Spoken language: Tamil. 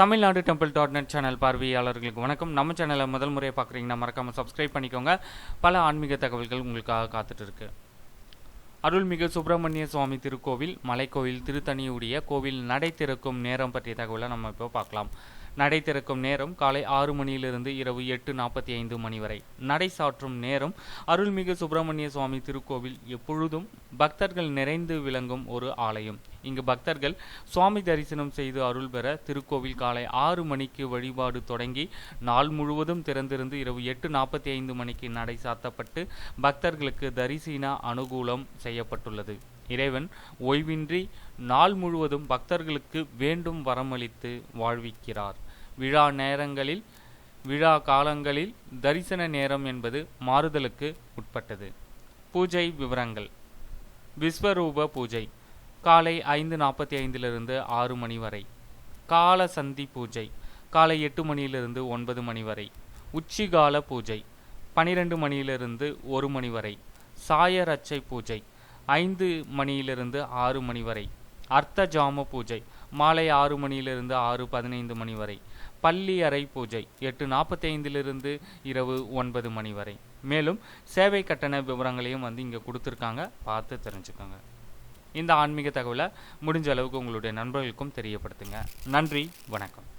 Tamil Nadu temple dot net channel பார்வையாளர்களுக்கு வணக்கம். நம்ம சேனலை முதல் முறையை பார்க்குறீங்கன்னா மறக்காமல் சப்ஸ்கிரைப் பண்ணிக்கோங்க. பல ஆன்மீக தகவல்கள் உங்களுக்காக காத்துட்டு இருக்கு. அருள்மிகு சுப்பிரமணிய சுவாமி திருக்கோவில் மலைக்கோவில் திருத்தணியுடைய கோவில் நடை திறக்கும் நேரம் பற்றிய தகவலை நம்ம இப்போ பார்க்கலாம். நடை திறக்கும் நேரம் காலை ஆறு மணியிலிருந்து இரவு எட்டு நாற்பத்தி ஐந்து மணி வரை. நடை சாற்றும் நேரம் அருள்மிகு சுப்பிரமணிய சுவாமி திருக்கோவில் எப்பொழுதும் பக்தர்கள் நிறைந்து விளங்கும் ஒரு ஆலயம். இங்கு பக்தர்கள் சுவாமி தரிசனம் செய்து அருள் பெற திருக்கோவில் காலை ஆறு மணிக்கு வழிபாடு தொடங்கி நாள் முழுவதும் திறந்திருந்து இரவு எட்டு நாற்பத்தி ஐந்து மணிக்கு நடை சாத்தப்பட்டு பக்தர்களுக்கு தரிசன அனுகூலம் செய்யப்பட்டுள்ளது. இறைவன் ஓய்வின்றி நாள் முழுவதும் பக்தர்களுக்கு வேண்டும் வரமளித்து வாழ்விக்கிறார். விழா நேரங்களில் விழா காலங்களில் தரிசன நேரம் என்பது மாறுதலுக்கு உட்பட்டது. பூஜை விவரங்கள். விஸ்வரூப பூஜை. காலை ஐந்து நாற்பத்தி ஐந்திலிருந்து ஆறு மணி வரை. கால சந்தி பூஜை. காலை எட்டு மணியிலிருந்து ஒன்பது மணி வரை. உச்சிகால பூஜை. பனிரெண்டு மணியிலிருந்து ஒரு மணி வரை. சாயரச்சை பூஜை. ஐந்து மணியிலிருந்து ஆறு மணி வரை. அர்த்த ஜாம பூஜை. மாலை ஆறு மணியிலிருந்து ஆறு பதினைந்து மணி வரை. பள்ளி அறை பூஜை. எட்டு நாற்பத்தி ஐந்திலிருந்து இரவு ஒன்பது மணி வரை. மேலும் சேவை கட்டண விவரங்களையும் வந்து இங்கே கொடுத்துருக்காங்க. பார்த்து தெரிஞ்சுக்கோங்க. இந்த ஆன்மீக தகவலை முடிஞ்ச அளவுக்கு உங்களுடைய நண்பர்களுக்கும் தெரியப்படுத்துங்க. நன்றி வணக்கம்.